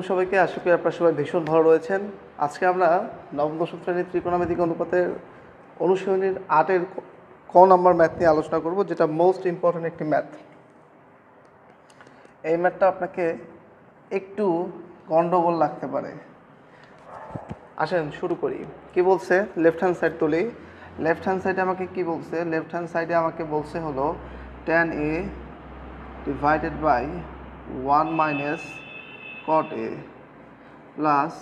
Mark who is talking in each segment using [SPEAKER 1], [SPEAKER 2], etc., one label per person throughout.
[SPEAKER 1] আলাইকুম সবাইকে। আশা করি আপনার সবাই ভীষণ ভালো রয়েছেন। আজকে আমরা নবম দশম শ্রেণির ত্রিকোণমিতিক অনুপাতের অনুশীলনীর আটের ক- নম্বর ম্যাথ নিয়ে আলোচনা করব, যেটা মোস্ট ইম্পর্ট্যান্ট একটি ম্যাথ। এই ম্যাথটা আপনাকে একটু গন্ডগোল লাগতে পারে। আসেন, শুরু করি। কি বলছে? লেফট হ্যান্ড সাইড তুলি। লেফট হ্যান্ড সাইডে আমাকে কি বলছে? লেফট হ্যান্ড সাইডে আমাকে বলছে হলো tan A divided by 1 minus cot A plus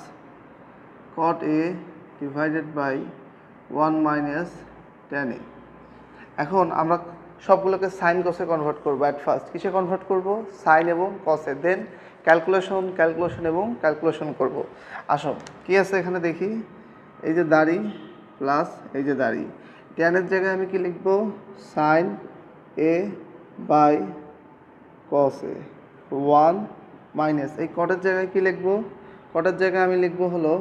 [SPEAKER 1] cot A divided by 1 minus tan A এখন আমরা সবগুলোকে সাইন কসে কনভার্ট করব অ্যাট ফার্স্ট কিসে কনভার্ট করব? সাইন এবং কসে দেন ক্যালকুলেশন ক্যালকুলেশন এবং ক্যালকুলেশন করব। আসো কি আছে এখানে দেখি? এই যে দাড়ি প্লাস এই যে দাড়ি। ট্যানের জায়গায় আমি কি লিখব? Sine A by cos one minus এই কটের জায়গায় কি লিখব? কটের জায়গায় আমি লিখব হলো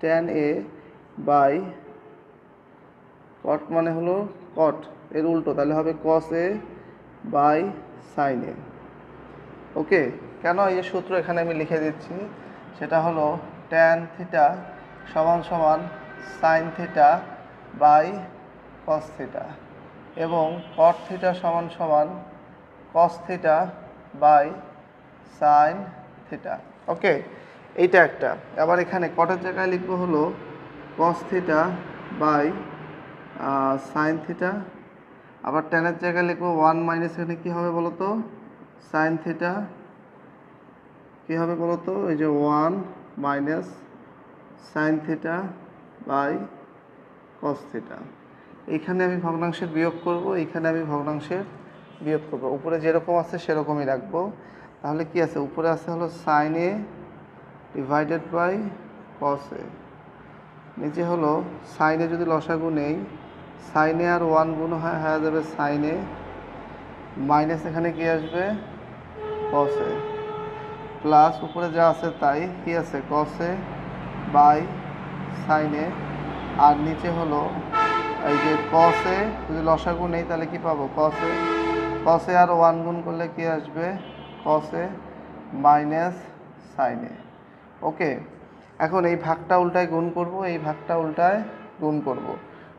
[SPEAKER 1] ট্যান এ বাই কট মানে হলো কট এর উল্টো। তাহলে হবে কস এ বাই সাইন এ ওকে, কেন এই সূত্র এখানে আমি লিখে দিচ্ছি? সেটা হলো ট্যান থিটা সমান সমান sine theta by cos theta এবং কট থিটা সমান সমান cos theta by sine theta okay এইটা একটা। আবার এখানে কটের জায়গায় লিখব হলো? Cos theta by sine theta আবার টেনের জায়গায় লিখব ওয়ান মাইনাস এখানে কী হবে বলো তো সাইন থিটা কী হবে বলো তো এই যে one minus sine theta by cos theta এইখানে আমি ভগ্নাংশের বিয়োগ করব, এইখানে আমি ভগ্নাংশের বিয়োগ করব। উপরে যেরকম আছে সেরকমই রাখব। তাহলে কি আছে? উপরে আছে হলো sine A divided by cos A নিচে হলো সাইনে যদি লসাগু নেই সাইনে আর ওয়ান গুণ হয়, হয়ে যাবে সাইনে মাইনাস এখানে কি আসবে? কসে প্লাস উপরে যা আছে তাই কি আছে? কসে বাই সাইনে আর নিচে হলো এই যে কসে যদি লসাগু নেই, তাহলে কি পাবো? কসে কসে আর ওয়ান গুণ করলে কি আসবে? কসে মাইনাস সাইনে ওকে এখন এই ভাগটা উল্টায় গুণ করব, এই ভাগটা উল্টায় গুণ করব।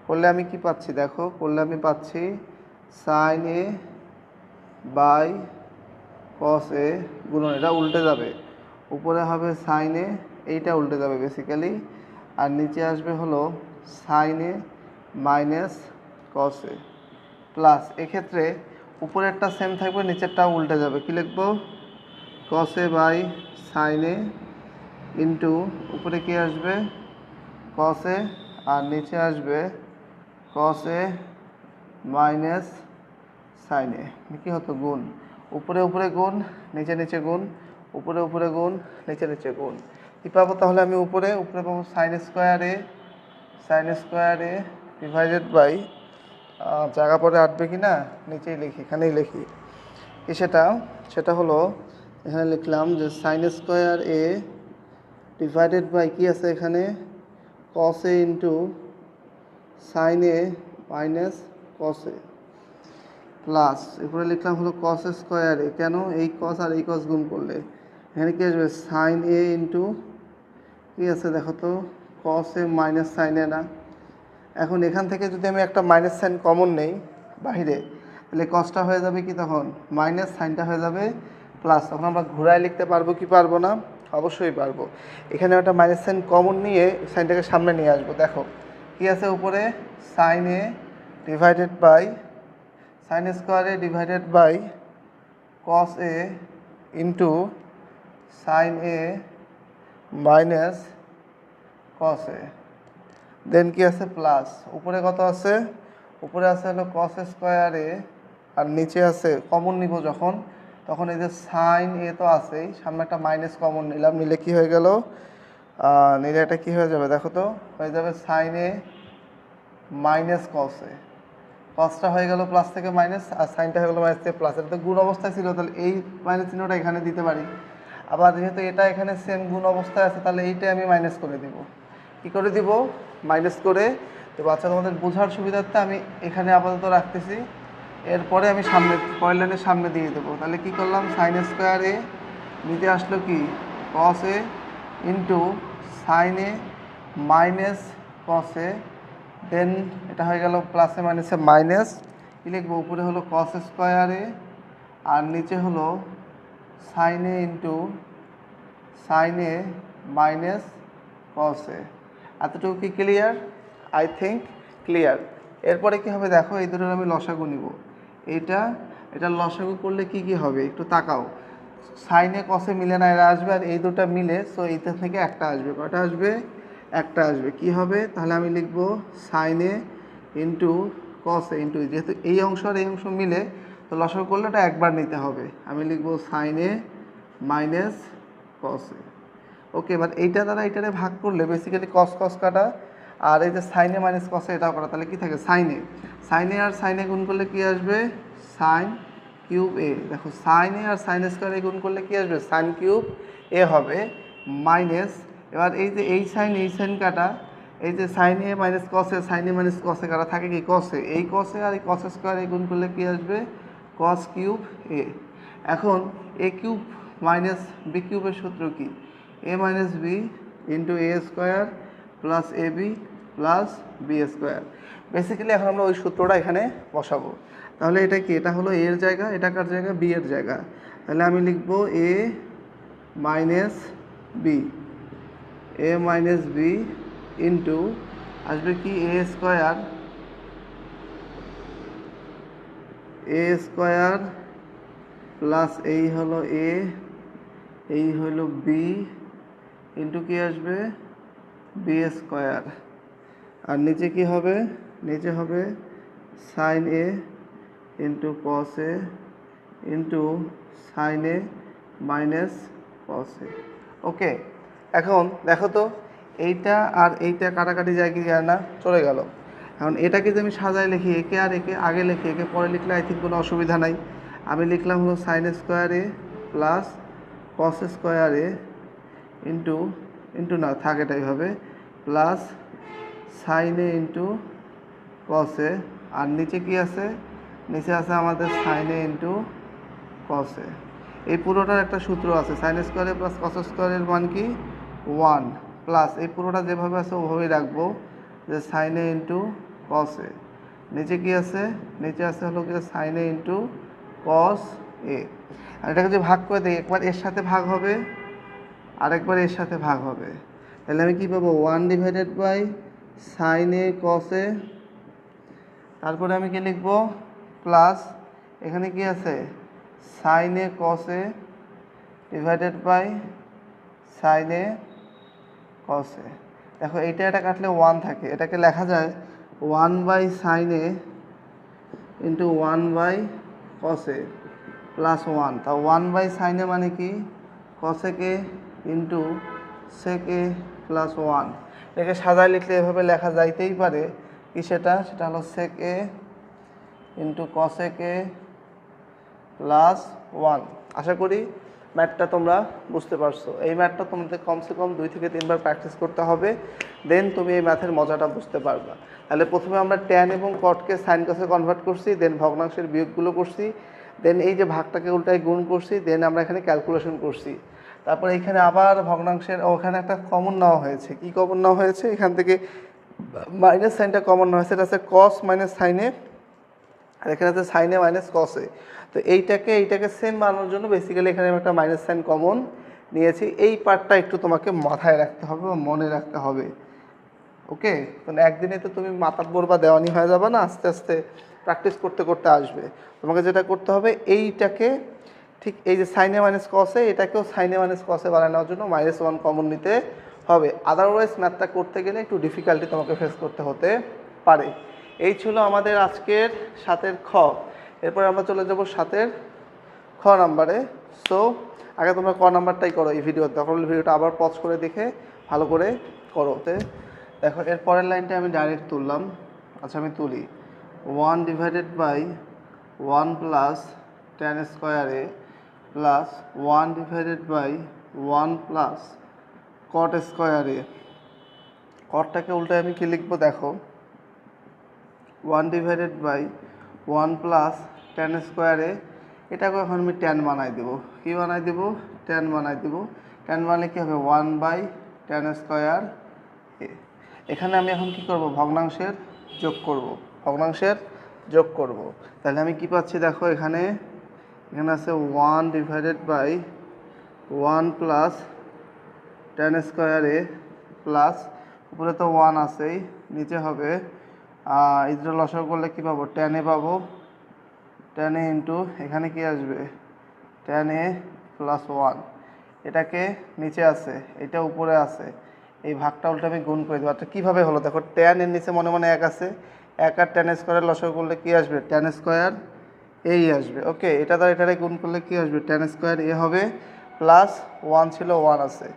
[SPEAKER 1] করলে আমি কি পাচ্ছি দেখো? করলে আমি পাচ্ছি সাইন এ বাই কস এ গুণন, এটা উল্টে যাবে। উপরে হবে সাইন এ এইটা উল্টে যাবে বেসিক্যালি আর নিচে আসবে হলো sine A minus cos A plus এক্ষেত্রে উপরেরটা সেম থাকবে, নিচেরটাও উল্টে যাবে। কি লিখব? কস বাই সাইন ইন্টু উপরে কি আসবে? কস আর নিচে আসবে কস মাইনাস সাইন কি হতো? গুণ। উপরে উপরে গুণ, নিচে নিচে গুণ, উপরে উপরে গুণ, নিচে নিচে গুণ। কি পাবো তাহলে আমি উপরে? উপরে পাবো sine square sine square divided by জায়গা পরে আটবে কি না নিচেই লিখি, এখানেই লিখি। কি সেটা? সেটা হলো, এখানে লিখলাম যে sine square A divided by কি আছে এখানে? Cos A into sine A minus cos A plus এরপরে লিখলাম হলো কস স্কোয়ার এ কেন? এই কস আর এই কস গুণ করলে। এখানে কি আসবে? সাইন এ ইন্টু কী আছে দেখো তো? কস এ মাইনাস সাইন এ না। এখন এখান থেকে যদি আমি একটা মাইনাস সাইন কমন নেই বাহিরে, তাহলে কসটা হয়ে যাবে কি তখন? মাইনাস সাইনটা হয়ে যাবে প্লাস তখন আমরা ঘোরায় লিখতে পারব কি পারব না? অবশ্যই পারব। এখানে একটা মাইনাস সাইন কমন নিয়ে সাইনটাকে সামনে নিয়ে আসব। দেখো, কি আছে উপরে? Sine A divided by sine স্কোয়ারে divided by cos A into sine A minus cos A then কি আছে? প্লাস উপরে কত আছে? উপরে আছে হলো কস স্কোয়ার আর নিচে আছে কমন নিব যখন, তখন এই যে সাইন এ তো আছেই, সামনে একটা মাইনাস কমন নিলাম, নিলে কি হয়ে গেল? নিলে এটা কি হয়ে যাবে? দেখো তো, হয়ে যাবে সাইন এ মাইনাস কস কসটা হয়ে গেল প্লাস থেকে মাইনাস আর সাইনটা হয়ে গেল মাইনাস থেকে প্লাস এটা তো গুণ অবস্থায় ছিল, তাহলে এই মাইনাস চিহ্নটা এখানে দিতে পারি। আবার যেহেতু এটা এখানে সেম গুণ অবস্থায় আছে, তাহলে এইটাই আমি মাইনাস করে দিব। কি করে দিব? মাইনাস করে। তো বাচ্চা তোমাদের বোঝার সুবিধার্থে আমি এখানে আপাতত রাখতেছি। এরপরে আমি সামনে লাইনের সামনে দিয়ে দেবো। তাহলে কি করলাম? সাইন স্কোয়ার এ নিতে আসলো কি? Cos A into sine A minus cos A then এটা হয়ে গেল প্লাসে মাইনাসে মাইনাস কি লিখব? উপরে হলো কস স্কোয়ারে আর নিচে হলো sine A into sine A minus cos A এতটুকু কি ক্লিয়ার আই থিঙ্ক ক্লিয়ার এরপরে কি হবে? দেখো, এই দুটোর আমি লসাগু নিব। এটা এটা লসাগু করলে কি কি হবে? একটু তাকাও। সাইনে কসে মিলে না, এরা আসবে আর এই দুটো মিলে সো এইটা থেকে একটা আসবে। কটা আসবে? একটা আসবে। কি হবে? তাহলে আমি লিখব সাইনে ইন্টু কসে ইন্টু যেহেতু এই অংশ আর এই অংশ মিলে, তো লসাগু করলে একবার নিতে হবে। আমি লিখব সাইনে মাইনাস কসে ওকে এবার এইটা দ্বারা এইটারে ভাগ করলে বেসিক্যালি কস কস কাটা, আর এই যে সাইনে মাইনাস কসে এটাও করা তাহলে কি থাকে? সাইনে সাইনে আর সাইনে গুণ করলে কি আসবে? সাইন কিউব এ দেখো সাইনে আর সাইন স্কোয়ারে গুণ করলে কি আসবে? সাইন কিউব এ হবে মাইনাস এবার এই যে এই সাইন এই সাইন কাটা, এই যে sine minus cos A sine minus cos A কাটা, থাকে কি? কসে এই কসে আর এই কস স্কোয়ারে গুণ করলে কি আসবে? কস কিউব এ এখন এ কিউব মাইনাস বি কিউবের সূত্র কি? A minus B into A square plus A B plus B square basically এখন আমরা ওই সূত্রটা এখানে বসাবো। তাহলে এটা কি? এটা হলো এর জায়গা, এটা কার জায়গা? বি এর জায়গা। তাহলে আমি লিখব A minus B A minus B into আসবে কি? A square A square plus এই হলো এ এই হলো বি ইন্টু কি আসবে? বি স্কোয়ার আর নিচে কি হবে? নিচে হবে sine A into cos A into sine A minus cos A okay এখন দেখো তো, এইটা আর এইটা কাটাকাটি যায় কি যায় না? চলে গেল। এখন এটাকে যদি আমি সাজায় লিখি, একে আর একে আগে লিখি, একে পরে লিখলে আই থিঙ্ক কোনো অসুবিধা নাই। আমি লিখলাম হলো sine square A plus cos square A into into না থাক এটা এইভাবে প্লাস সাইন ইন্টু কসে আর নিচে কি আছে? নিচে আছে আমাদের সাইন ইন্টু কসে এই পুরোটার একটা সূত্র আছে সাইন স্কোয়ারে প্লাস কস স্কোয়ারের মান কি? ওয়ান প্লাস এই পুরোটা যেভাবে আছে, ওভাবেই রাখব, যে সাইন ইন্টু কসে নিচে কি আছে? নিচে আছে হলো কি সাইন ইন্টু কস এ। আর এটাকে যদি ভাগ করে দিই, একবার এর সাথে ভাগ হবে আরেকবার এর সাথে ভাগ হবে। তাহলে আমি কি পাবো? One divided by sine A cos A তারপরে আমি কি লিখব? প্লাস এখানে কি আছে? Sine A cos A divided by sine A cos A দেখো, এইটা এটা কাটলে ওয়ান থাকে। এটাকে লেখা যায় one by sine A into one by cos plus one তা ওয়ান বাই সাইনে মানে কি? Cosec into sec plus one এটাকে সাজায় লিখলে এভাবে লেখা যাইতেই পারে। কি সেটা? সেটা হলো sec into cosec plus one আশা করি ম্যাথটা তোমরা বুঝতে পারছ। এই ম্যাথটা তোমাদের কমসে কম দুই থেকে তিনবার প্র্যাকটিস করতে হবে। দেন তুমি এই ম্যাথের মজাটা বুঝতে পারবা। তাহলে প্রথমে আমরা ট্যান এবং কটকে সাইন কসে কনভার্ট করছি দেন ভগ্নাংশের বিয়োগগুলো করছি দেন এই যে ভাগটাকে উল্টায় গুণ করছি দেন আমরা এখানে ক্যালকুলেশন করছি। তারপর এখানে আবার ভগ্নাংশের ওখানে একটা কমন নেওয়া হয়েছে। কি কমন নেওয়া হয়েছে? এখান থেকে মাইনাস সাইনটা কমন নেওয়া হয়েছে। এটা হচ্ছে কস মাইনাস সাইনে আর এখানে আছে সাইনে মাইনাস কসে তো এইটাকে এইটাকে সেম বানানোর জন্য বেসিক্যালি এখানে একটা মাইনাস সাইন কমন নিয়েছি। এই পার্টটা একটু তোমাকে মাথায় রাখতে হবে বা মনে রাখতে হবে। ওকে তো একদিনে তো তুমি মাতাব্বর বা দেওয়ানি হয়ে যাবে না, আস্তে আস্তে প্র্যাকটিস করতে করতে আসবে। তোমাকে যেটা করতে হবে, এইটাকে ঠিক এই যে সাইনে মাইনাস কসে এটাকেও সাইনে মাইনাস কসে বানানোর জন্য মাইনাস ওয়ান কমন নিতে হবে। আদারওয়াইজ ম্যাথটা করতে গেলে একটু ডিফিকাল্টি তোমাকে ফেস করতে হতে পারে। এই ছিল আমাদের আজকের সাতের খ। এরপর আমরা চলে যাব সাতের খ নাম্বারে সো আগে তোমরা ক নাম্বারটাই করো এই ভিডিও তখন ভিডিওটা আবার পজ করে দেখে ভালো করে করো। দেখো, এর পরের লাইনটা আমি ডাইরেক্ট তুললাম। আচ্ছা আমি তুলি। One divided by one plus tan স্কোয়ারে plus one divided by one plus cot স্কোয়ারে কটটাকে উল্টে আমি কি লিখব দেখো? One divided by one plus tan স্কোয়ারে এটাকে এখন আমি টেন বানাই দেবো। কী বানাই দেবো? টেন বানাই দেবো। টেন মানে কি হবে? One by tan square A এখানে আমি এখন কি করব? ভগ্নাংশের যোগ করব। ভগ্নাংশের যোগ করব। তাহলে আমি কি পাচ্ছি দেখো এখানে? এখানে আছে one divided by one plus tan square A plus উপরে তো ওয়ান আছেই, নিচে হবে ইদ্র লসক করলে কী পাবো? টেন পাবো। টেন ইন্টু এখানে কি আসবে? টেন এ প্লাস ওয়ান এটাকে নিচে আছে, এটা উপরে আছে। এই ভাগটা উল্টে আমি গুণ করে দেবো। আচ্ছা কীভাবে হলো? দেখো টেন এর নিচে মনে মনে এক আছে। এক আর টেন স্কোয়ারের লসক করলে কী আসবে? টেন স্কোয়ার এই আসবে ওকে এটা দ্বারা এটারে গুণ করলে কী আসবে? টেন স্কোয়ার এ হবে প্লাস ওয়ান ছিল ওয়ান আছে।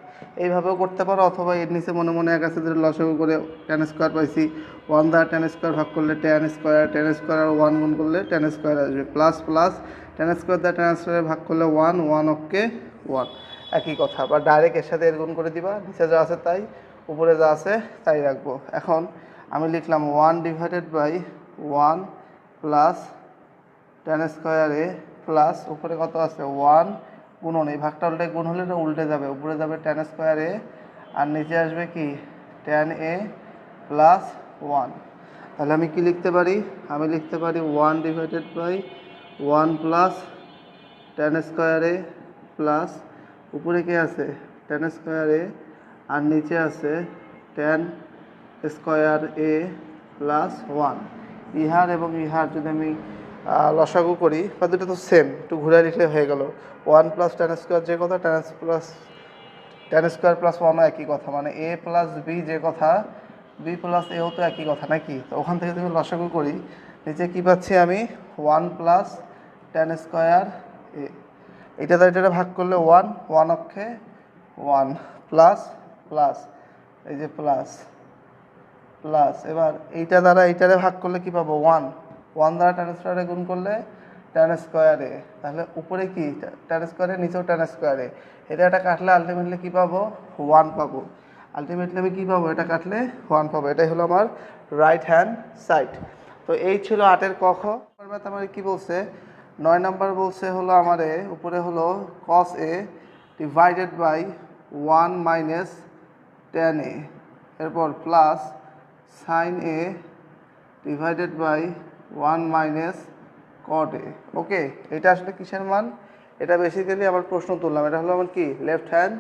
[SPEAKER 1] এইভাবেও করতে পারো, অথবা এর নিচে মনে মনে এক আছে যেটা লসক করে টেন স্কোয়ার পাইছি। ওয়ান দ্বারা টেন স্কোয়ার ভাগ করলে tan square tan square one গুণ করলে টেন স্কোয়ার আসবে। প্লাস প্লাস টেন স্কোয়ার দ্বারা টেন স্কোয়ার ভাগ করলে ওয়ান ওয়ান ওকে ওয়ান একই কথা বা ডাইরেক্ট এর সাথে এর গুণ করে দিবা, নিচে যা আছে তাই, উপরে যা আছে তাই রাখব। এখন আমি লিখলাম one divided by one plus tan স্কোয়ারে প্লাস উপরে কত আছে? ওয়ান গুণন, এই ভাগটা উল্টে গুণ হলে এটা উল্টে যাবে। উপরে যাবে টেন স্কোয়ারে আর নিচে আসবে কি? টেন এ প্লাস ওয়ান তাহলে আমি কি লিখতে পারি? আমি লিখতে পারি one divided by one plus tan স্কোয়ারে প্লাস উপরে কি আছে? টেন স্কোয়ারে আর নিচে আছে tan square A plus one ইহার এবং ইহার যদি আমি লসাগু করি, বা দুটো তো সেম একটু ঘুরে লিখলে হয়ে গেল। ওয়ান প্লাস টেন স্কোয়ার যে কথা tan plus tan square plus ওয়ানও একই কথা মানে এ প্লাস বি যে কথা বি প্লাস এও তো একই কথা নাকি? তো ওখান থেকে তুমি লসাগু করি, নিচে কি পাচ্ছি আমি? One plus tan square A এটা দ্বারা এটা ভাগ করলে ওয়ান ওয়ান অক্ষে ওয়ান প্লাস প্লাস এই যে প্লাস প্লাস এবার এইটা দ্বারা এইটারে ভাগ করলে কি পাবো? ওয়ান ওয়ান দ্বারা টেন স্কোয়ারে গুণ করলে টেন স্কোয়ারে তাহলে উপরে কি? টেন স্কোয়ারে নিচেও টেন স্কোয়ারে এটা এটা কাটলে আলটিমেটলি কি পাবো? ওয়ান পাবো। আলটিমেটলি আমি কী পাবো? এটা কাটলে ওয়ান পাবো। এটাই হলো আমার রাইট হ্যান্ড সাইড তো এই ছিল আটের কখ আমার কি বলছে? নয় নাম্বার বলছে হলো আমারে উপরে হলো cos A divided by one minus tan A. এরপর plus sine A divided by one minus cot A okay এটা আসলে কিসের মান? এটা বেসিক্যালি আমার প্রশ্ন তুললাম। এটা হলো আমার কি? Left hand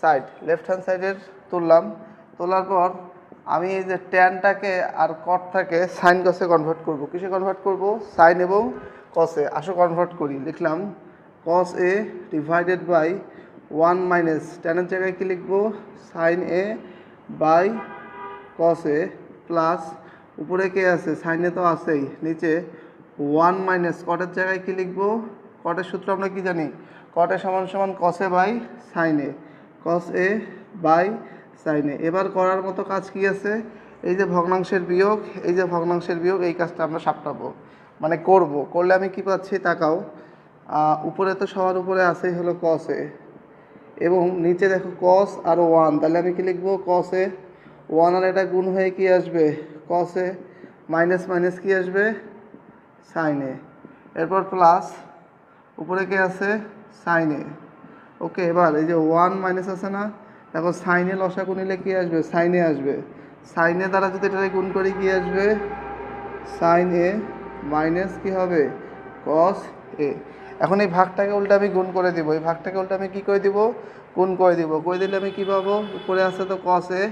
[SPEAKER 1] side left hand সাইডের তুললাম। তোলার পর আমি এই যে ট্যানটাকে আর কটটাকে সাইন কসে কনভার্ট করব। কিসে কনভার্ট করব? সাইন এবং কসে আসো কনভার্ট করি। লিখলাম cos A divided by one minus ট্যানের জায়গায় কি লিখব? Sine A by cos A plus উপরে কে আছে? সাইনে তো আছেই। নিচে ওয়ান মাইনাস কটের জায়গায় কি লিখব? কটের সূত্র আমরা কি জানি? কটের সমান সমান কসে বাই সাইনে কস এ বাই সাইনে এবার করার মতো কাজ কি আছে? এই যে ভগ্নাংশের বিয়োগ, এই যে ভগ্নাংশের বিয়োগ, এই কাজটা আমরা সাপটাবো। মানে করব। করলে আমি কি পাচ্ছি? তাকাও। উপরে তো সবার উপরে আছেই হলো কস এ এবং নিচে দেখো কস আর ওয়ান তাহলে আমি কি লিখব? কস এ ওয়ান আর এটা গুণ হয়ে কি আসবে? কস মাইনাস মাইনাস কি আসবে? সাইনে এরপর প্লাস উপরে কি আছে? সাইনে ওকে এবার এই যে ওয়ান মাইনাস আছে না, দেখো সাইনে লসাগু নিলে কি আসবে? সাইনে আসবে। সাইনে দ্বারা যদি এটা গুণ করি, কি আসবে? সাইন এ মাইনাস কি হবে? কস এ এখন এই ভাগটাকে উল্টা আমি গুণ করে দিব। এই ভাগটাকে উল্টা আমি কি করে দিব? গুণ করে দিব। করে দিলে আমি কি পাবো? উপরে আছে তো কস এ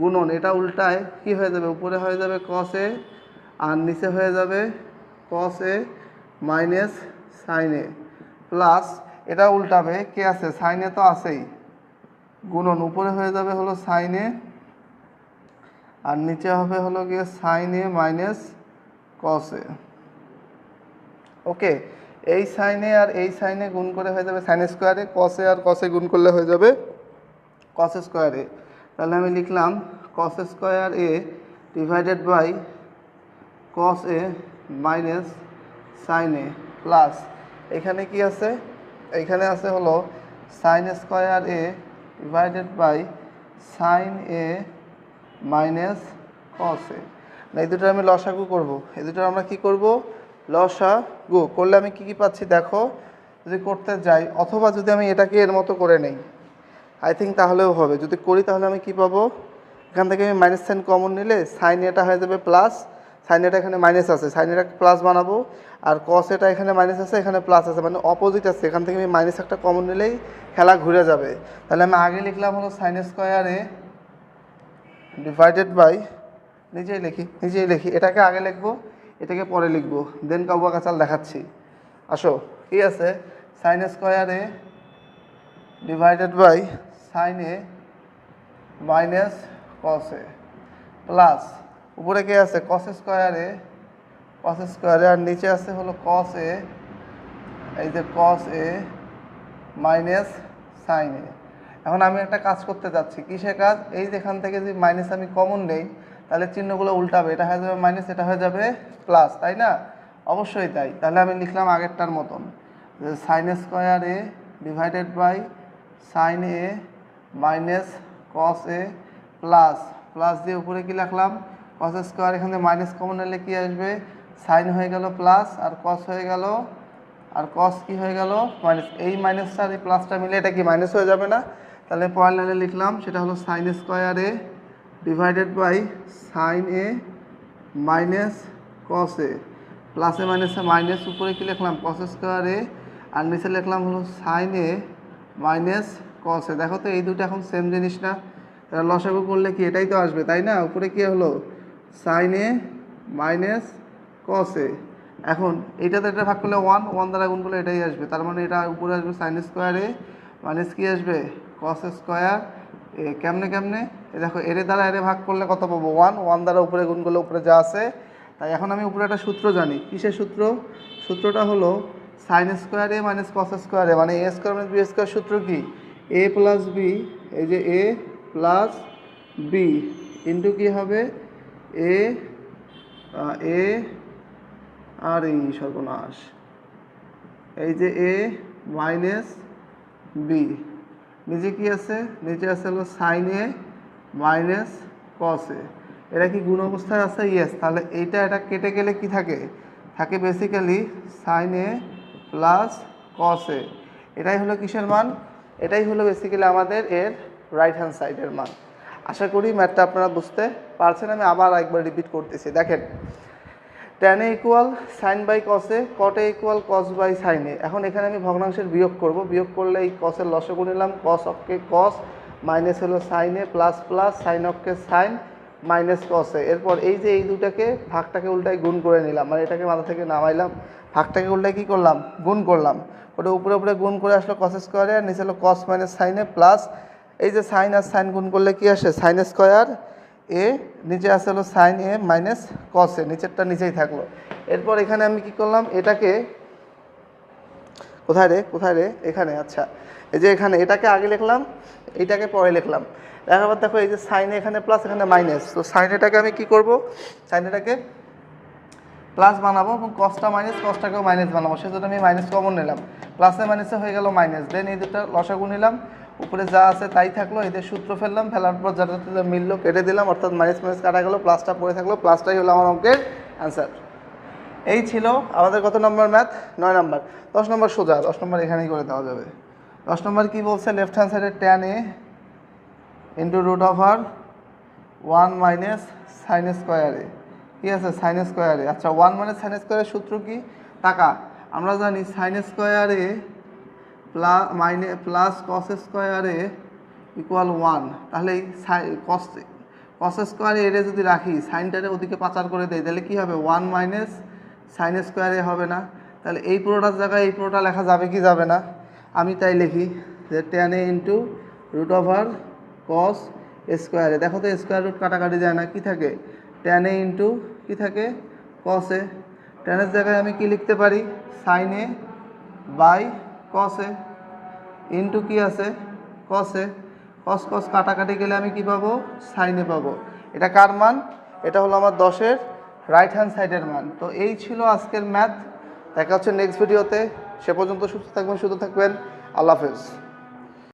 [SPEAKER 1] গুণন, এটা উল্টায়, কি হয়ে যাবে? উপরে হয়ে যাবে কস এ আর নিচে হয়ে যাবে cos A minus sine A plus এটা উল্টাবে, কে আছে? সাইনে তো আছেই। গুণন, উপরে হয়ে যাবে হলো সাইনে আর নিচে হবে হলো গিয়ে সাইন মাইনাস কস ওকে এই সাইনে আর এই সাইনে গুণ করে হয়ে যাবে সাইন স্কোয়ারে কসে আর কসে গুণ করলে হয়ে যাবে কস স্কোয়ারে তাহলে আমি লিখলাম cos square A divided by cos A minus sine A plus এখানে কি আছে? এখানে আছে হলো sine square A divided by sine A minus cos A এই দুটো আমি লসাগু করব। এই দুটো আমরা কি করব? লসাগু। করলে আমি কি কি পাচ্ছি? দেখো, যদি করতে যাই, অথবা যদি আমি এটাকে এর মতো করে নেই। আই থিঙ্ক তাহলেও হবে। যদি করি তাহলে আমি কি পাবো? এখান থেকে আমি মাইনাস সাইন কমন নিলে সাইন এটা হয়ে যাবে প্লাস সাইন এটা এখানে মাইনাস আছে। সাইন এটা প্লাস বানাবো। আর কস এটা এখানে মাইনাস আছে, এখানে প্লাস আছে। মানে অপোজিট আছে। এখান থেকে আমি মাইনাস একটা কমন নিলেই খেলা ঘুরে যাবে। তাহলে আমি আগে লিখলাম হলো সাইন স্কোয়ারে ডিভাইডেড বাই নিজেই লিখি নিজেই লিখি। এটাকে আগে লিখব, এটাকে পরে লিখব। দেন কাউবা কাচাল দেখাচ্ছি। আসো ঠিক আছে? সাইন স্কোয়ারে divided by sine A minus cos A plus উপরে কে আছে? কস স্কোয়ারে কস স্কোয়ারে আর নিচে আছে হলো কস এ এই যে কস এ মাইনাস সাইন এ এখন আমি একটা কাজ করতে যাচ্ছি, কিসের কাজ? এই যেখান থেকে যদি মাইনাস আমি কমন নেই, তাহলে চিহ্নগুলো উল্টাবে, এটা হয়ে যাবে মাইনাস এটা হয়ে যাবে প্লাস তাই না? অবশ্যই তাই। তাহলে আমি লিখলাম আগেরটার মতন sine square A divided by sine A minus cos A plus plus দিয়ে উপরে কি লিখলাম? কস স্কোয়ার এখানে মাইনাস কমন নিলে কি আসবে? সাইন হয়ে গেল প্লাস আর কস হয়ে গেল, আর কস কি হয়ে গেল? মাইনাস, এই মাইনাসটা আর এই প্লাসটা মিলে এটা কি মাইনাস হয়ে যাবে না? তাহলে পয়েন্ট লিখলাম, সেটা হলো sine square A divided by sine A minus cos A প্লাসে মাইনাসে মাইনাস উপরে কি লিখলাম? কস স্কোয়ার এ আর নিচে লিখলাম হলো সাইন এ মাইনাস কস দেখো তো, এই দুটো এখন সেম জিনিস না। লসাগু করলে কি এটাই তো আসবে, তাই না? উপরে কি হলো? সাইন এ মাইনাস কস এখন এইটাতে এটা ভাগ করলে ওয়ান ওয়ান দ্বারা গুণ করলে এটাই আসবে। তার মানে এটা উপরে আসবে সাইন স্কোয়ার মাইনাস কি আসবে? কস স্কোয়ার এ কেমনে কেমনে? এ দেখো, এর দ্বারা এর ভাগ করলে কত পাবো? ওয়ান ওয়ান দ্বারা উপরে গুণ করলে উপরে যা আছে তাই এখন আমি উপরে একটা সূত্র জানি। কিসের সূত্র? সূত্রটা হলো sine square minus cos square মানে A square minus B square সূত্র কি? এ প্লাস বি এই যে এ প্লাস বি ইন্টু কি হবে? এ এ আর এই সর্বনাশ। এই যে এ মাইনাস বি নিচে কি আছে? নিচে আছে হলো সাইন এ মাইনাস কস এটা কি গুণ অবস্থায় আছে? ইয়েস তাহলে এইটা, এটা কেটে গেলে কি থাকে? থাকে basically sine A plus cos এটাই হলো কিসের মান? এটাই হলো বেসিক্যালি আমাদের এর রাইট হ্যান্ড সাইডের মান। আশা করি ম্যাথটা আপনারা বুঝতে পারছেন, আমি আবার একবার রিপিট করতেছি। দেখেন ট্যান ইকুয়াল সাইন বাই কসে কট ইকুয়াল কস বাই সাইনে এখন এখানে আমি ভগ্নাংশের বিয়োগ করব। বিয়োগ করলে এই কসের লসগু নিলাম। কস অক্ষে কস মাইনাস হলো সাইনে প্লাস প্লাস সাইন অক্ষে সাইন মাইনাস কসে এরপর এই যে এই দুটাকে, ভাগটাকে উল্টায় গুণ করে নিলাম। মানে এটাকে মাথা থেকে নামাইলাম। ভাগটাকে উল্টায় কী করলাম? গুণ করলাম। ওটা উপরে উপরে গুণ করে আসলো কস স্কোয়ারে আর নিচে হলো কস মাইনাস সাইনে প্লাস এই যে সাইন আর সাইন গুণ করলে কি আসে? সাইন স্কোয়ার এ, নিচে আসে হলো সাইন এ মাইনাস কস এ, নিচেরটা নিচেই থাকল। এরপর এখানে আমি কি করলাম? এটাকে কোথায় রে? কোথায় রে? এখানে আচ্ছা। এই যে এখানে, এটাকে আগে লিখলাম, এটাকে পরে লিখলাম। দেখাবার দেখো এই যে সাইনে এখানে প্লাস এখানে মাইনাস তো সাইন এটাকে আমি কি করব? সাইন এটাকে প্লাস বানাবো এবং কসটা মাইনাস কসটাকেও মাইনাস বানাবো। সেজন্য আমি মাইনাস কমন নিলাম। প্লাসে মাইনাসে হয়ে গেল মাইনাস দেন এই দুটো লসাগু নিলাম। উপরে যা আছে তাই থাকল। এদের সূত্র ফেললাম, ফেলার পর যাতে যা মিললো কেটে দিলাম। অর্থাৎ মাইনাস মাইনাস কাটা গেলো প্লাসটা পড়ে থাকল। প্লাসটাই হলো আমার অঙ্কের অ্যান্সার এই ছিল আমাদের কত নম্বর ম্যাথ নয় নম্বর। দশ নম্বর সোজা। দশ নম্বর এখানেই করে দেওয়া যাবে। দশ নম্বর কী বলছে? লেফট হ্যান্ড সাইডে tan A into root of R one minus sine স্কোয়ারে কি আছে? সাইন স্কোয়ারে আচ্ছা ওয়ান মাইনাস সাইন স্কোয়ারের সূত্র কি? টাকা। আমরা জানি সাইন স্কোয়ারে প্লাস মাইনে প্লাস কস স্কোয়ারে ইকুয়াল ওয়ান তাহলে কস কস স্কোয়ারে এরে যদি রাখি সাইনটারে ওদিকে পাচার করে দেয় তাহলে কী হবে? ওয়ান মাইনাস সাইন স্কোয়ারে হবে না। তাহলে এই পুরোটার জায়গায় এই পুরোটা লেখা যাবে কি যাবে না? আমি তাই লিখি যে ten A into root over cos স্কোয়ারে দেখো তো স্কোয়ার রুট কাটাকাটি যায় না, কি থাকে? টেন এ ইন্টু কী থাকে? কস এ টেনের জায়গায় আমি কি লিখতে পারি? সাইন বাই কসে ইন্টু কি আছে? কসে কস কস কাটাকাটি গেলে আমি কি পাবো? সাইনে পাবো। এটা কার মান? এটা হলো আমার দশের রাইট হ্যান্ড সাইডের মান। তো এই ছিল আজকের ম্যাথ দেখা হচ্ছে নেক্সট ভিডিওতে সে পর্যন্ত সুস্থ থাকবেন সুস্থ থাকবেন। আল্লাহ হাফেজ।